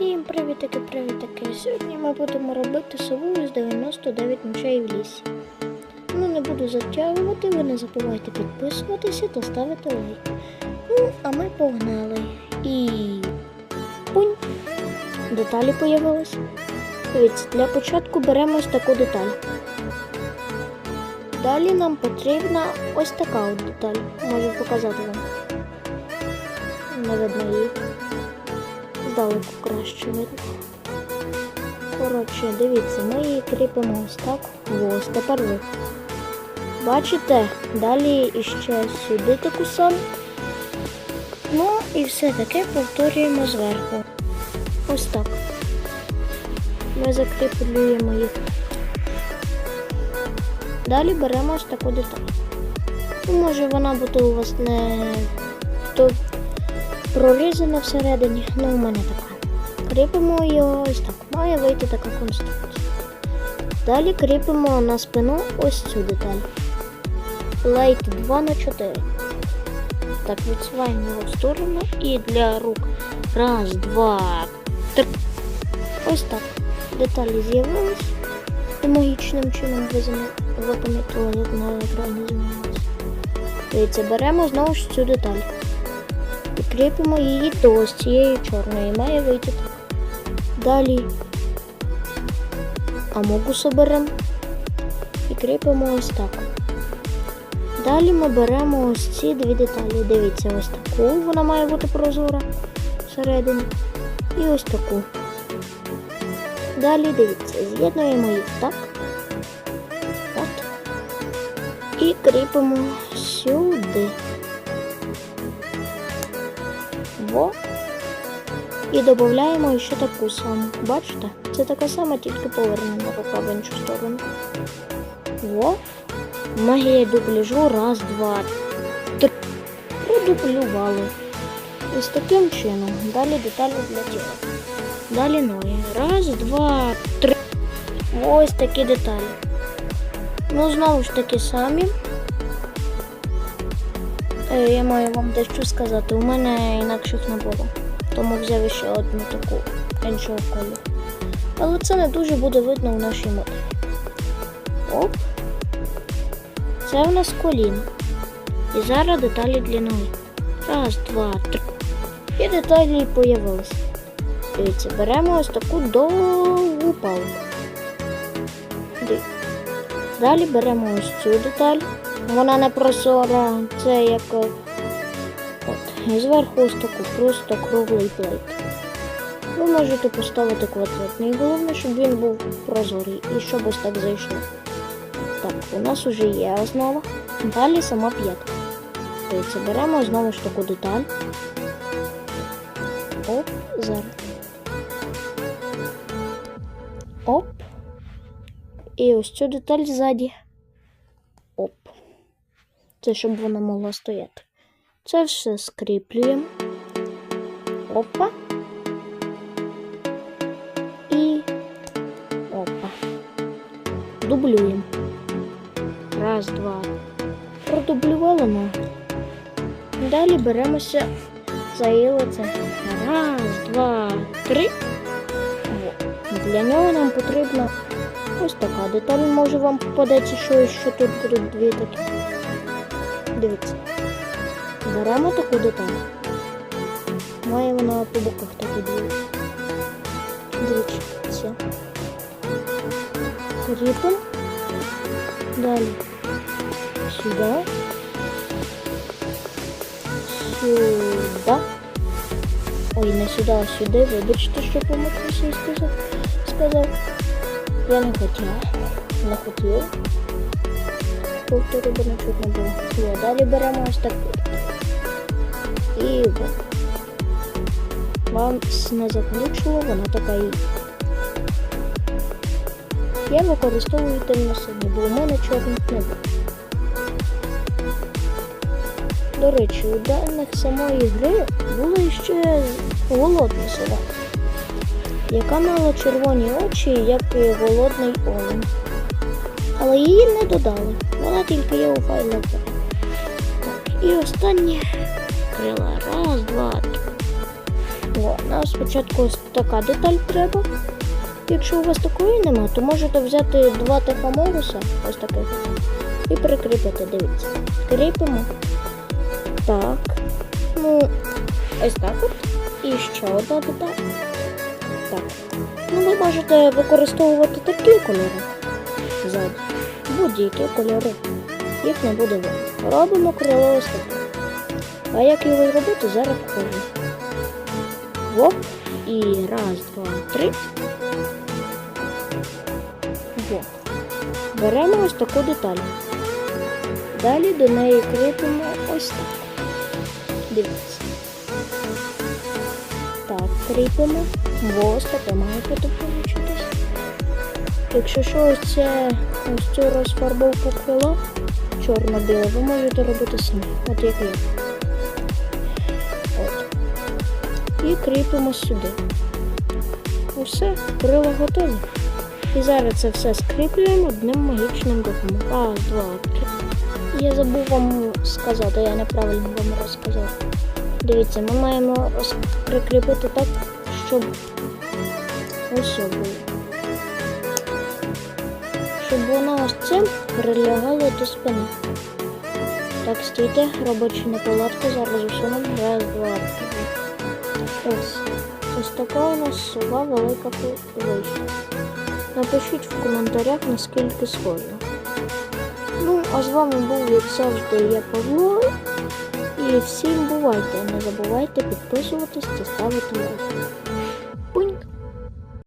Всім привітики, привітики. Сьогодні ми будемо робити сову з 99 ночей в лісі. Ну, не буду затягувати, ви не забувайте підписуватися та ставити лайк. Ну, а ми погнали. І. Пунь! Деталі. Дивіться, для початку беремо ось таку деталь. Далі нам потрібна ось така от деталь. Можу показати вам. Не видно її. Здалеку краще видно. Коротше, дивіться, ми її кріпимо ось так. Ось тепер ви. Бачите? Далі іще сюди таку саму. Ну і все таке повторюємо зверху. Ось так. Ми закріплюємо їх. Далі беремо ось таку деталь. Ну, може вона буде у вас не прорізана всередині, ну у мене така. Кріпимо її ось так. Має вийти така конструкція. Далі кріпимо на спину ось цю деталь. Лейт 2 на 4. Так, відсуваємо його в сторону і для рук. Раз, два, три. Ось так. Деталі з'явились. І магічним чином ви помітили, як на екрані змінилося. Дивіться, беремо знову ж цю деталь. І кріпимо її до ось цієї чорної. Має вийти. Далі амогуса беремо і кріпимо ось так. Далі ми беремо ось ці дві деталі. Дивіться, ось таку, вона має бути прозора всередині. І ось таку. Далі дивіться, з'єднуємо їх так. От. І кріпимо сюди. Во. І додаємо ще таку саму. Бачите? Це така сама, тільки повернена рука в іншу сторону. Во. Магія дубляжу. Раз, два, три. Продублювали. З таким чином. Далі деталі для тіла. Далі ноги. Раз, два, три. Ось такі деталі. Ну, знову ж таки самі. Е, Я маю вам дещо сказати. У мене інакших не було. Тому взяв ще одну таку іншого кольору. Але це не дуже буде видно в нашій моделі. Оп. Це в нас коліно. І зараз деталі для ноги. Раз, два, три. І деталі появилися. Дивіться, беремо ось таку довгу палку. Далі беремо ось цю деталь. Вона не прозора, це як е, от. Зверху ось таку просто круглий плейт. Ви можете поставити квадратний, головне, щоб він був прозорий і щоб ось так зайшло. Так, у нас вже є основа. Далі сама п'ятка. Дивіться, беремо знову ж таку деталь. Оп, зараз. Оп. І ось цю деталь ззаді. Це щоб вона могла стояти. Це все скріплюємо. Опа. І опа. Дублюємо. Раз, два. Продублювали ноги. Далі беремося за її лице. Раз, два, три. Для нього нам потрібна ось така деталь. Може вам попадеться щось, що тут дві такі. Дивіться. Беремо таку деталь. Має вона по боках такі дві. Дивіться. Кріпимо. Далі. Сюди. Сюди. Ой, не сюди, а сюди. Вибачте, що помитився і сказав. сказав. Я не хотіла. Не хотіла. Повторю, бо не чутно було. Далі беремо ось таку. І. Вам не заключило, вона така і. Я використовую темно-сині, бо у мене чорних не було. До речі, у даних самої гри було ще голодна сова, яка мала червоні очі, як і голодний олень. Але її не додали. Вона тільки є у файлах. Так, і останнє крила. Раз, два, три. О, нам спочатку ось така деталь треба. Якщо у вас такої нема, то можете взяти два техоморуса, ось таких, і прикріпити, дивіться. Кріпимо. Так. Ну, ось так от. І ще одна деталь. Так. Ну, ви можете використовувати такі кольори. Ззаду. Будь-які кольори. Їх не буде видно. Робимо крило ось. А як його робити, зараз покажу. Воп. І раз, два, три. Во. Беремо ось таку деталь. Далі до неї кріпимо ось так. Дивіться. Так, кріпимо. Ось таке має бути получитись. Якщо що, ось це ось цю розфарбовку крила чорно-біле, ви можете робити самі. От як я. От. І кріпимо сюди. Усе, крила готові. І зараз це все скріплюємо одним магічним рухом. Раз, два, три. Я забув вам сказати, я неправильно вам розказав. Дивіться, ми маємо прикріпити так, щоб ось було. Щоб воно ось цим прилягало до спини. Так, стійте, робочі неполадки, зараз усунемо. Раз, два. Ось. Ось така у нас сова велика вийшла. Напишіть в коментарях, наскільки схоже. Ну, а з вами був, як завжди, я Павло. І всім бувайте. Не забувайте підписуватись та ставити лайк.